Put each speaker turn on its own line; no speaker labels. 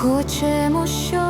Хочемо що.